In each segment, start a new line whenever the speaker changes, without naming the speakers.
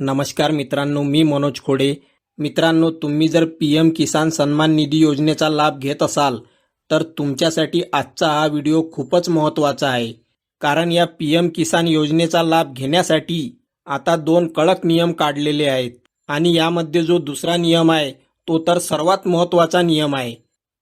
नमस्कार मित्रांनो मी मनोज खोडे. मित्रांनो तुम्ही जर पी एम किसान सन्मान निधी योजनेचा लाभ घेत असाल तर तुमच्यासाठी आजचा हा व्हिडिओ खूपच महत्त्वाचा आहे. कारण या पी एम किसान योजनेचा लाभ घेण्यासाठी आता दोन कडक नियम काढलेले आहेत. आणि यामध्ये जो दुसरा नियम आहे तो तर सर्वात महत्त्वाचा नियम आहे.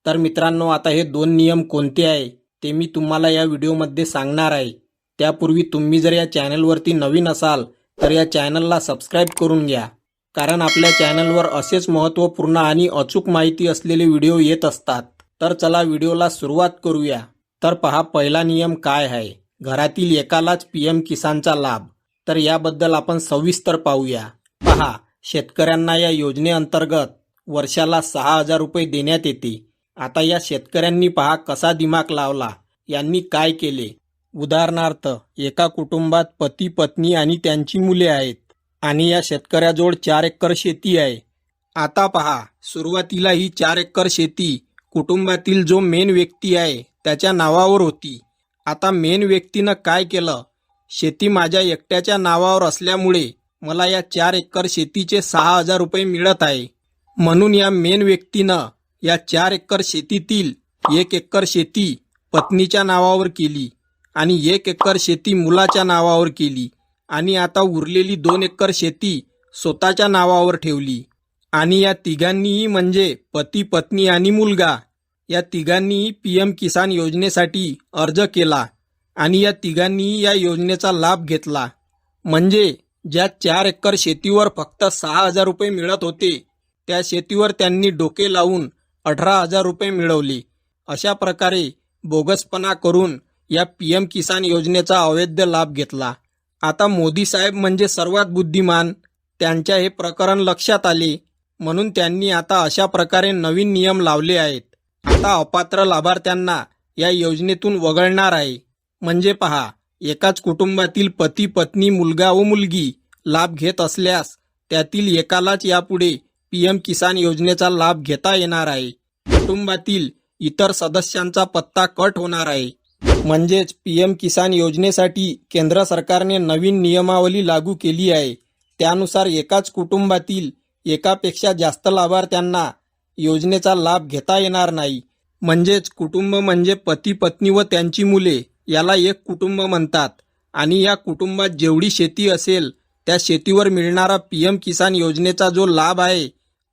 तर मित्रांनो आता हे दोन नियम कोणते आहे ते मी तुम्हाला या व्हिडिओमध्ये सांगणार आहे. त्यापूर्वी तुम्ही जर या चॅनलवरती नवीन असाल तर या चॅनलला सबस्क्राईब करून घ्या. कारण आपल्या चॅनलवर असेच महत्त्वपूर्ण आणि अचूक माहिती असलेले व्हिडिओ येत असतात. तर चला व्हिडिओला सुरुवात करूया. तर पहा पहिला नियम काय आहे? घरातील एकालाच पी एम किसानचा लाभ. तर याबद्दल आपण सविस्तर पाहूया. पहा शेतकऱ्यांना या योजनेअंतर्गत वर्षाला सहा हजार रुपये देण्यात येते. आता या शेतकऱ्यांनी पहा कसा दिमाग लावला. यांनी काय केले? उदाहरणार्थ एका कुटुंबात पती पत्नी आणि त्यांची मुले आहेत आणि या शेतकऱ्याजवळ चार एकर शेती आहे. आता पहा सुरुवातीला ही चार एकर शेती कुटुंबातील जो मेन व्यक्ती आहे त्याच्या नावावर होती. आता मेन व्यक्तीनं काय केलं? शेती माझ्या एकट्याच्या नावावर असल्यामुळे मला या चार एकर शेतीचे सहा हजार रुपये मिळत आहे. म्हणून या मेन व्यक्तीनं या चार एकर शेतीतील एक एकर शेती पत्नीच्या नावावर केली. आणि एक एकर शेती मुलाच्या नावावर केली आणि आता उरलेली दोन एकर शेती स्वतःच्या नावावर ठेवली. आणि या तिघांनीही म्हणजे पती पत्नी आणि मुलगा या तिघांनीही पी एम किसान योजनेसाठी अर्ज केला आणि या तिघांनीही या योजनेचा लाभ घेतला. म्हणजे ज्या चार एकर शेतीवर फक्त सहा हजार रुपये मिळत होते त्या शेतीवर त्यांनी डोके लावून अठरा हजार रुपये मिळवले. अशा प्रकारे बोगसपणा करून या पी एम किसान योजनेचा अवैध लाभ घेतला. आता मोदी साहेब म्हणजे सर्वात बुद्धिमान त्यांच्या हे प्रकरण लक्षात आले म्हणून त्यांनी आता अशा प्रकारे नवीन नियम लावले आहेत. आता अपात्र लाभार्थ्यांना या योजनेतून वगळणार आहे. म्हणजे पहा एकाच कुटुंबातील पती पत्नी मुलगा व मुलगी लाभ घेत असल्यास त्यातील एकालाच यापुढे पी एम किसान योजनेचा लाभ घेता येणार आहे. कुटुंबातील इतर सदस्यांचा पत्ता कट होणार आहे. म्हणजेच पी एम किसान योजनेसाठी केंद्र सरकारने नवीन नियमावली लागू केली आहे. त्यानुसार एकाच कुटुंबातील एकापेक्षा जास्त लाभार्थ्यांना योजनेचा लाभ घेता येणार नाही. म्हणजेच कुटुंब म्हणजे पती पत्नी व त्यांची मुले याला एक कुटुंब म्हणतात. आणि या कुटुंबात जेवढी शेती असेल त्या शेतीवर मिळणारा पी एम किसान योजनेचा जो लाभ आहे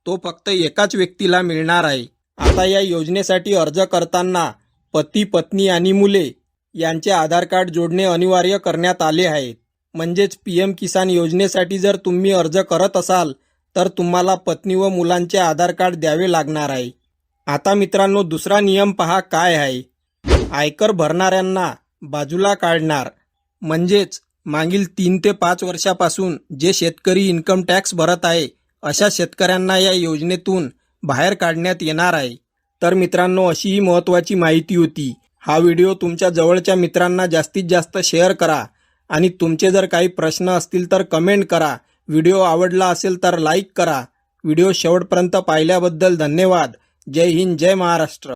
तो फक्त एकाच व्यक्तीला मिळणार आहे. आता या योजनेसाठी अर्ज करताना पती पत्नी आणि मुले यांचे आधार कार्ड जोडणे अनिवार्य करण्यात आले आहे. म्हणजेच पी एम किसान योजनेसाठी जर तुम्ही अर्ज करत असाल तर तुम्हाला पत्नी व मुलांचे आधार कार्ड द्यावे लागणार आहे. आता मित्रांनो दुसरा नियम पहा काय आहे. आयकर भरणाऱ्यांना बाजूला काढणार. म्हणजेच मागील तीन ते पाच वर्षापासून जे शेतकरी इन्कम टॅक्स भरत आहे अशा शेतकऱ्यांना या योजनेतून बाहेर काढण्यात येणार आहे. तर मित्रांनो अशी ही महत्त्वाची माहिती होती. हा व्हिडिओ तुमच्या जवळच्या मित्रांना जास्तीत जास्त शेअर करा. आणि तुमचे जर काही प्रश्न असतील तर कमेंट करा. व्हिडिओ आवडला असेल तर लाईक करा. व्हिडिओ शेवटपर्यंत पाहिल्याबद्दल धन्यवाद. जय हिंद जय महाराष्ट्र.